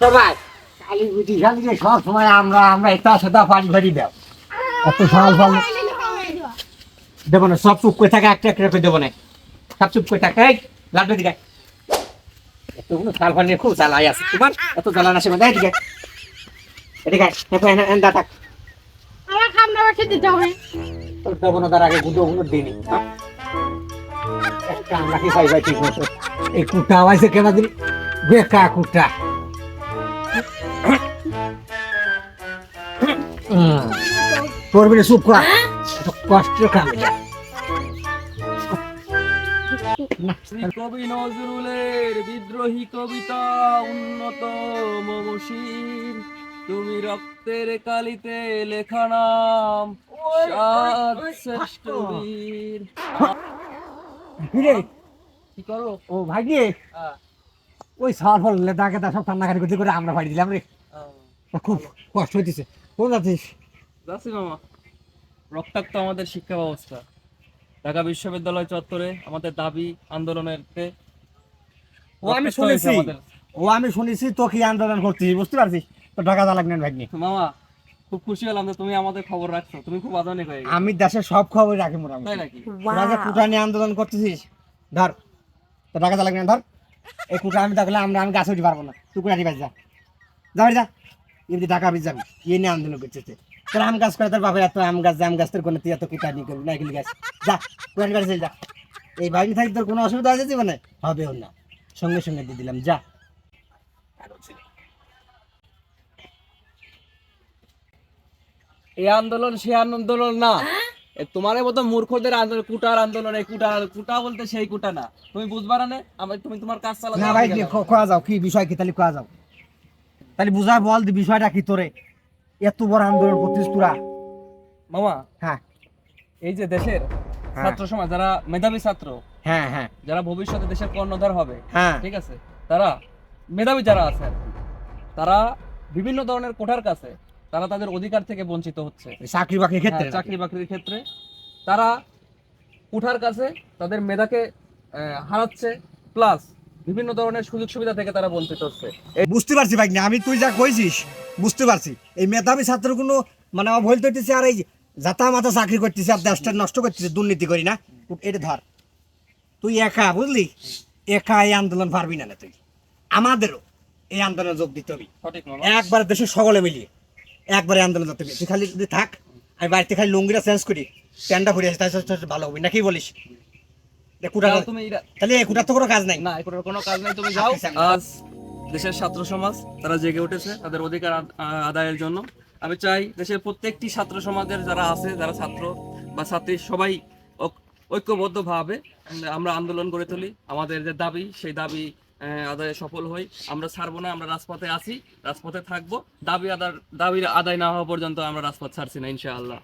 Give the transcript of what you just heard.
সবাই। কালী খালি যে সব সময় আমরা আমরা এটা সেটা পানি ভরি দাও এত সাল ফাল দেবো না সব চুপ করে থাকে একটা একটা করে দেবো না। সব চুপ করে থাকে এই লাড্ডু দিকে এতগুলো সাল ফাল নিয়ে খুব জ্বালাই আছে। তোমার এত জ্বালা না সে দেয় দিকে এদিকে এনে এনে থাক। আমার খামটা খেতে দিতে হবে। তোর দেবো না তার আগে গুঁটো গুলো দিনি একটা আমরা কি খাই ভাই ঠিক মতো? এই কুটা আওয়াজে কেন দিন বেকা কুটা। করবি না চুপ কর। কষ্ট কাম এটা। না, কবি নজরুলের বিদ্রোহী কবিতা উন্নত মমশীর তুমি রক্তের কালিতে লেখা নাম শ্রেষ্ঠ বীর। কি করো? ও ভাই রে ওই সাল ফল লেদা কেদা সব কান্নাকাটি করতে করে আমরা বাড়ি দিলাম রে। খুব কষ্ট হইতেছে। কোন যাচ্ছিস যাচ্ছি মামা রক্তাক্ত আমাদের শিক্ষা ব্যবস্থা। ঢাকা বিশ্ববিদ্যালয় চত্বরে আমাদের দাবি আন্দোলনের ও আমি শুনেছি। ও আমি শুনেছি তো কি আন্দোলন করছিস বুঝতে পারছিস তো ঢাকা যা লাগলেন ভাগ্নি। মামা খুব খুশি হলাম যে তুমি আমাদের খবর রাখছো। তুমি খুব আধুনিক হয়ে গেছো। আমি দেশের সব খবর রাখি মোটামুটি। তাই নাকি? তোরা যে কুটা নিয়ে আন্দোলন করতেছিস ধর তো ঢাকা যা লাগলেন ধর। এই কুটা আমি থাকলে আমরা আমি গাছ উঠতে পারব না। তুই কুটা নিয়ে যা। যা যা। ঢাকা বিচ যাবি। ইয়ে নিয়ে আন্দোলন করছিস তোর আম গাছ করে তোর বাপের এত আম গাছ জাম গাছ তোর কোনো তুই এত কুটা নিয়ে করবি? না এগুলি গাছ। যা বাড়ি চলে যা। এই বাড়ি থাকি তোর কোনো অসুবিধা আছে জীবনে? হবেও না। সঙ্গে সঙ্গে দিয়ে দিলাম যা। এই আন্দোলন সে আন্দোলন না। তোমার মতো মূর্খদের আন্দোলন কুটার আন্দোলন এই কুটা কুটা বলতে সেই কুটা না। তুমি বুঝবার না? আমি তুমি তোমার কাজ চালাও না ভাই যাও কি বিষয় কি তাহলে কোয়া যাও। তাহলে বুঝা বল বিষয়টা কি তোরে? এত বড় আন্দোলন করছিস তোরা। মামা হ্যাঁ। এই যে দেশের হ্যাঁ। ছাত্র সমাজ যারা মেধাবী ছাত্র হ্যাঁ হ্যাঁ। যারা ভবিষ্যতে দেশের কর্ণধার হবে হ্যাঁ। ঠিক আছে তারা মেধাবী যারা আছে তারা বিভিন্ন ধরনের কোঠার কাছে তারা তাদের অধিকার থেকে বঞ্চিত হচ্ছে। চাকরি বাকরির ক্ষেত্রে হ্যাঁ, চাকরি বাকরির ক্ষেত্রে তারা কুঠার কাছে তাদের মেধাকে হারাচ্ছে প্লাস বিভিন্ন ধরনের সুযোগ সুবিধা থেকে তারা বঞ্চিত হচ্ছে। বুঝতে পারছি ভাই না আমি তুই যা কইছিস বুঝতে পারছি। এই মেধাবী ছাত্র কোনো মানে অবহেলিত হইতেছে আর এই যাতা মাথা চাকরি করতেছে আর দেশটা নষ্ট করতেছে দুর্নীতি করি না। এটা ধর। তুই একা বুঝলি? একা এই আন্দোলন পারবি না না তুই। আমাদেরও এই আন্দোলনে যোগ দিতে হবে। একবার দেশের সকলে মিলিয়ে একবারে আন্দোলন করতে হবে। তুই খালি যদি থাক আমি বাড়িতে খালি লুঙ্গিটা চেঞ্জ করি প্যান্টটা পরে আসি তাহলে ভালো হবে। নাকি বলিস দেখ, কুটা যাও তুমি এরা- তাহলে এই তো কোনো কাজ নাই। না এগুলোর কোনো কাজ নাই তুমি যাও। আচ্ছা, আজ দেশের ছাত্র সমাজ তারা জেগে উঠেছে তাদের অধিকার আদায়ের জন্য। আমি চাই দেশের প্রত্যেকটি ছাত্র সমাজের যারা আছে যারা ছাত্র বা ছাত্রী সবাই ঐক- ঐক্যবদ্ধভাবে আমরা আন্দোলন করে তুলি। আমাদের যে দাবি সেই দাবি আহ, আদায়ে সফল হই। আমরা ছাড়বো না আমরা রাজপথে আছি রাজপথে থাকব। দাবি আদার দাবির আদায় না হওয়া পর্যন্ত আমরা রাজপথ ছাড়ছি না ইনশাআল্লাহ।